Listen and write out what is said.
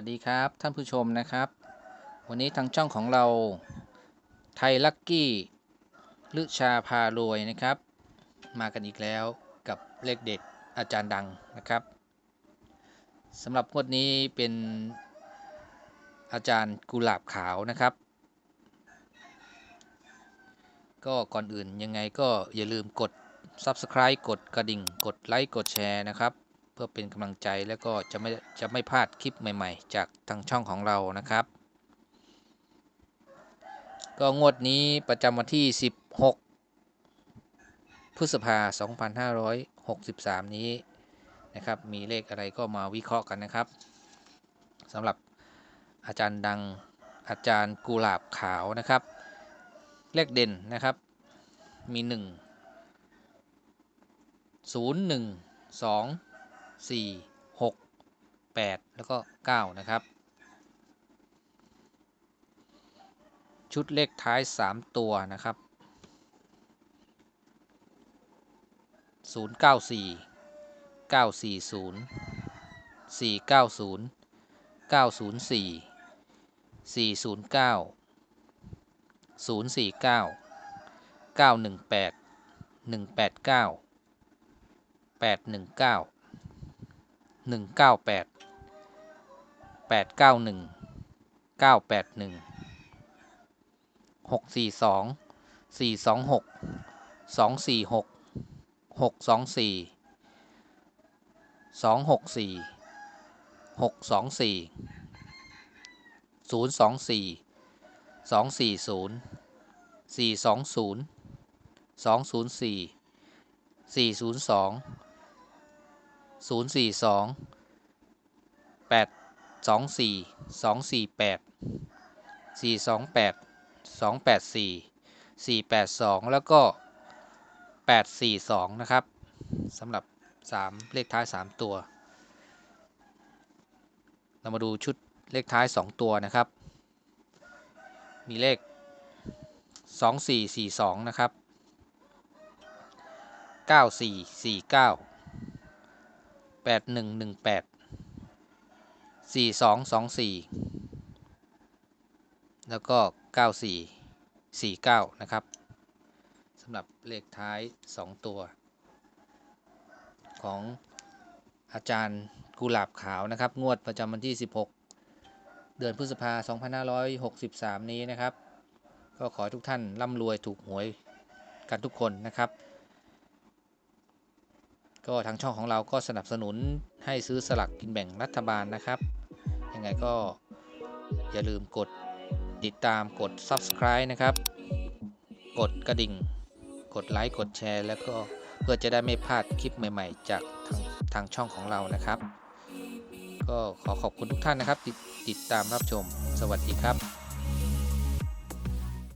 วัสดีครับท่านผู้ชมนะครับ วันนี้ทางช่องของเราไทยลักกี้ลือชาพารวยนะครับ มากันอีกแล้วกับเลขเด็ดอาจารย์ดังนะครับสำหรับงวดนี้เป็นอาจารย์กุหลาบขาวนะครับ ก็ก่อนอื่นยังไงก็อย่าลืมกด Subscribe กดกระดิ่ง กดไลค์กดแชร์นะครับ พื่อเป็นกำลังใจแล้วก็จะไม่จะไม่พลาดคลิปใหม่ๆ จากทางช่องของเรานะครับ ก็งวดนี้ประจำวันที่ 16 พฤษภา 2563 นี้นะครับ มีเลขอะไรก็มาวิเคราะห์กันนะครับสำหรับอาจารย์ดังอาจารย์กุหลาบขาวนะครับ เลขเด่นนะครับ มี 1 0 1 2 4 6 8 แล้วก็ 9 นะครับ ชุดเลขท้าย 3 ตัวนะครับ 094 940 490 904 409 049 918 189 819 198 891 981 642 426 246 624 264 624 024 240 420 204 402 042 824 248 428 284 482 แล้วก็ 842 นะครับสำหรับ 3 เลขท้าย 3 ตัว เรามาดูชุดเลขท้าย 2 ตัวนะครับ มีเลข 2442 นะครับ 9449 8118 4224แปดสี่สองสองสี่แล้วก็9449นะครับสำหรับเลขท้าย2ตัว ของอาจารย์กุหลาบขาวนะครับ งวดประจำวันที่ 16 เดือนพฤษภา2563 นี้นะครับ ก็ขอทุกท่านร่ำรวยถูกหวยกันทุกคนนะครับ ก็ทางช่องของเราก็สนับสนุนให้ซื้อสลักกินแบ่งรัฐบาลนะครับ ยังไงก็อย่าลืมกดติดตามกด subscribe นะครับ กดกระดิ่ง กดไลค์ กดแชร์ แล้วก็เพื่อจะได้ไม่พลาดคลิปใหม่ ๆ จากทางทางช่องของเรานะครับ ก็ขอขอบคุณทุกท่านนะครับที่ติดตามรับชม สวัสดีครับ